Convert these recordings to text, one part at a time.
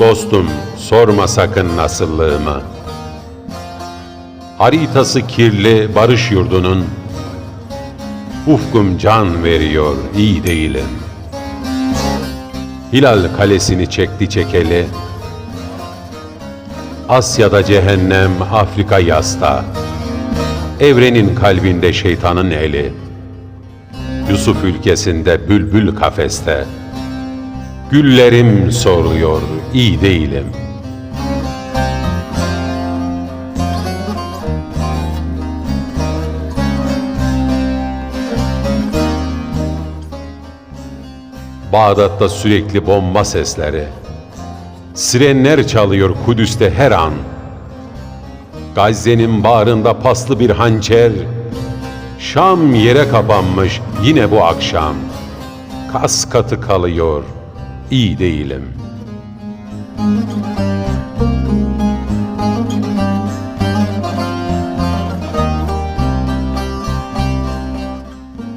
Dostum sorma sakın nasıllığımı. Haritası kirli barış yurdunun Ufkum can veriyor iyi değilim. Hilal kalesini çekti çekeli Asya'da cehennem Afrika yasta. Evrenin kalbinde şeytanın eli. Yusuf ülkesinde bülbül kafeste. Güllerim soruyor, iyi değilim. Bağdat'ta sürekli bomba sesleri. Sirenler çalıyor Kudüs'te her an. Gazze'nin bağrında paslı bir hançer. Şam yere kapanmış yine bu akşam. Kas katı kalıyor, iyi değilim.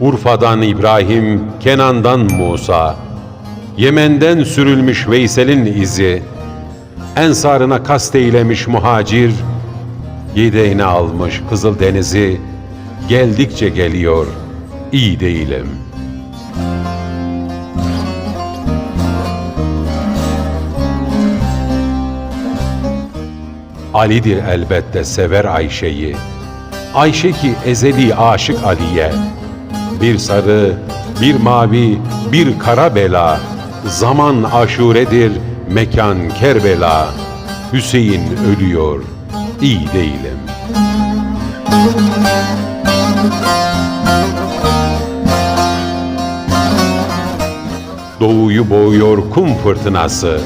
Urfa'dan İbrahim, Kenan'dan Musa, Yemen'den sürülmüş Veysel'in izi, Ensarına kast eylemiş muhacir, yedeğine almış Kızıl Denizi, geldikçe geliyor, iyi değilim. Ali'dir elbette sever Ayşe'yi, Ayşe ki ezeli aşık Ali'ye, bir sarı, bir mavi, bir kara bela, zaman aşuredir, mekan Kerbela. Hüseyin ölüyor, iyi değilim. Doğuyu boğuyor kum fırtınası.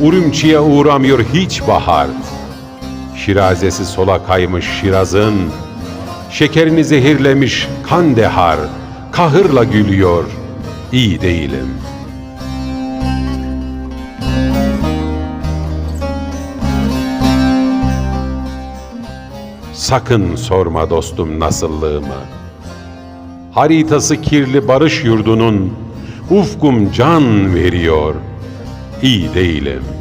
Urumçiye uğramıyor hiç bahar. Şirazesi sola kaymış Şiraz'ın, Şekerini zehirlemiş Kandehar, kahırla gülüyor, iyi değilim. Sakın sorma dostum nasıllığımı. Haritası kirli barış yurdunun ufkum can veriyor, iyi değilim.''